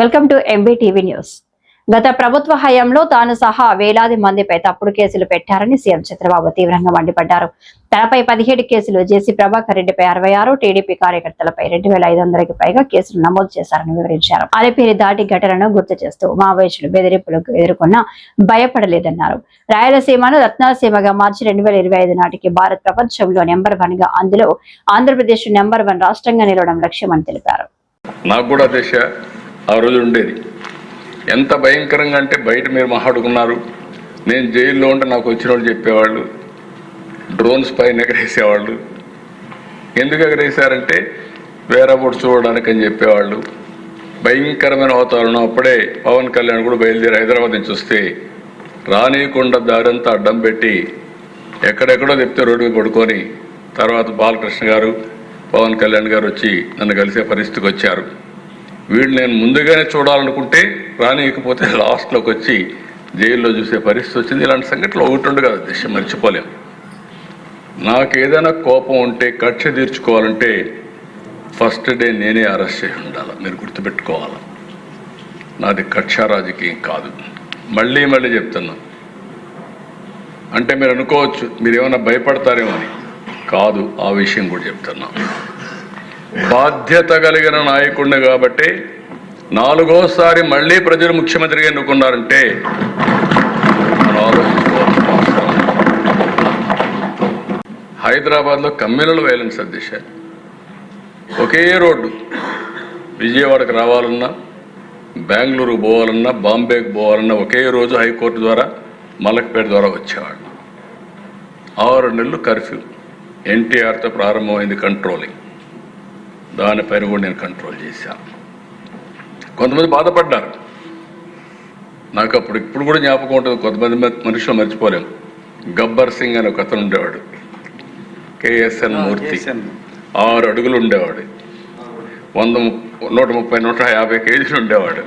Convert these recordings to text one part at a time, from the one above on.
Welcome to MB TV news. గత ప్రభుత్వ హయాంలో తాను సహా వేలాది మందిపై తప్పుడు కేసులు పెట్టారని సీఎం చంద్రబాబు తీవ్రంగా మండిపడ్డారు. తనపై పదిహేడు కేసులు జేసీ ప్రభాకర్ రెడ్డిపై అరవై ఆరు టీడీపీ కార్యకర్తలపై రెండు వేల ఐదు వందలకి పైగా కేసులు నమోదు చేశారని వివరించారు. అలిపిరి దాటి ఘటనను గుర్తు చేస్తూ మావోయిస్టులు బెదిరింపులకు ఎదుర్కొన్నా భయపడలేదన్నారు. రాయలసీమను రత్నాలసీమగా మార్చి రెండు వేల ఇరవై ఐదు నాటికి భారత్ ప్రపంచంలో నెంబర్ వన్గా అందులో ఆంధ్రప్రదేశ్ నెంబర్ వన్ రాష్ట్రంగా నిలవడం లక్ష్యమని తెలిపారు. నాకు కూడా ఆ రోజు ఉండేది. ఎంత భయంకరంగా అంటే బయట మీరు మాట్లాడుకున్నారు నేను జైల్లో ఉంటే నాకు వచ్చిన వాళ్ళు చెప్పేవాళ్ళు. డ్రోన్స్ పైన ఎగరేసేవాళ్ళు. ఎందుకు ఎగరేసారంటే వేరే చూడడానికి అని చెప్పేవాళ్ళు. భయంకరమైన వాతావరణం. అప్పుడే పవన్ కళ్యాణ్ కూడా బయలుదేరి హైదరాబాద్ నుంచి వస్తే రానియకుండా దారంతా అడ్డం పెట్టి ఎక్కడెక్కడో చెప్తే రోడ్డు మీద పడుకొని తర్వాత బాలకృష్ణ గారు పవన్ కళ్యాణ్ గారు వచ్చి నన్ను కలిసే పరిస్థితికి వచ్చారు. వీళ్ళు నేను ముందుగానే చూడాలనుకుంటే రానియకపోతే లాస్ట్లోకి వచ్చి జైల్లో చూసే పరిస్థితి వచ్చింది. ఇలాంటి సంఘటనలు ఒకటి ఉండు కదా దిశ మర్చిపోలేం. నాకు ఏదైనా కోపం ఉంటే కక్ష తీర్చుకోవాలంటే ఫస్ట్ డే నేనే అరెస్ట్ చేసి ఉండాలి? మీరు గుర్తుపెట్టుకోవాలి? నాది కక్ష రాజకీయం కాదు. మళ్ళీ మళ్ళీ చెప్తున్నా. అంటే మీరు అనుకోవచ్చు మీరు ఏమైనా భయపడతారేమో అని. కాదు ఆ విషయం కూడా చెప్తున్నా. బాధ్యత కలిగిన నాయకుడిని కాబట్టి నాలుగోసారి మళ్ళీ ప్రజలు ముఖ్యమంత్రిగా ఎన్నుకున్నారంటే హైదరాబాద్లో కమ్యూనల్ వైలెన్స్ అధ్యక్ష ఒకే రోడ్డు విజయవాడకు రావాలన్నా బెంగళూరు పోవాలన్నా బాంబేకి పోవాలన్నా ఒకే రోజు హైకోర్టు ద్వారా మలక్పేట ద్వారా వచ్చేవాడు ఆరు నెలలు కర్ఫ్యూ. ఎన్టీఆర్తో ప్రారంభమైంది కంట్రోలింగ్ దానిపైన కూడా నేను కంట్రోల్ చేశాను. కొంతమంది బాధపడ్డారు. నాకు అప్పుడు ఇప్పుడు కూడా జ్ఞాపకం ఉంటుంది కొంతమంది మనుషులు మర్చిపోలేము. గబ్బర్ సింగ్ అని ఒక అతను ఉండేవాడు. కేఎస్ఎన్ మూర్తి. ఆరు అడుగులు ఉండేవాడు. వంద నూట ముప్పై నూట యాభై కేజీలు ఉండేవాడు.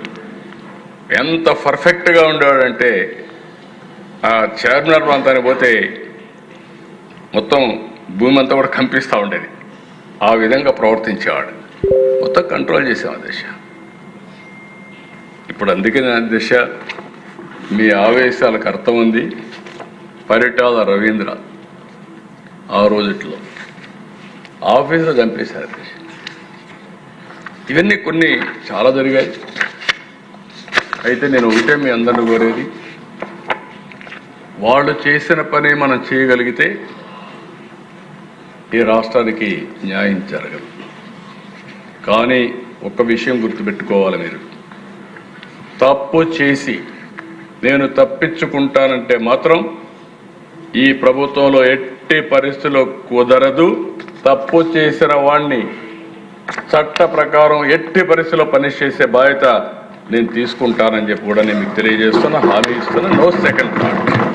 ఎంత పర్ఫెక్ట్గా ఉండేవాడు అంటే ఆ చార్మినార్ ప్రాంతానికి పోతే మొత్తం భూమి అంతా కూడా కంపిస్తూ ఉండేది. ఆ విధంగా ప్రవర్తించేవాడు. మొత్తం కంట్రోల్ చేసాం ఆ దశ. ఇప్పుడు అందుకే నా దశ మీ ఆవేశాలకు అర్థం ఉంది. పరిటాల రవీంద్ర ఆ రోజుట్లో. ఆఫీసులో చంపేశారు దశ. ఇవన్నీ కొన్ని చాలా జరిగాయి. అయితే నేను ఒకటే మీ అందరిని కోరేది. వాళ్ళు చేసిన పని మనం చేయగలిగితే ఈ రాష్ట్రానికి న్యాయం జరగదు. కానీ ఒక విషయం గుర్తుపెట్టుకోవాలి మీరు. తప్పు చేసి నేను తప్పించుకుంటానంటే మాత్రం ఈ ప్రభుత్వంలో ఎట్టి పరిస్థితుల్లో కుదరదు. తప్పు చేసిన వాణ్ణి చట్ట ప్రకారం ఎట్టి పరిస్థితుల్లో పనిష్ చేసే బాధ్యత నేను తీసుకుంటానని చెప్పి కూడా నేను మీకు తెలియజేస్తున్నా. హామీ ఇస్తున్నా. No second thought.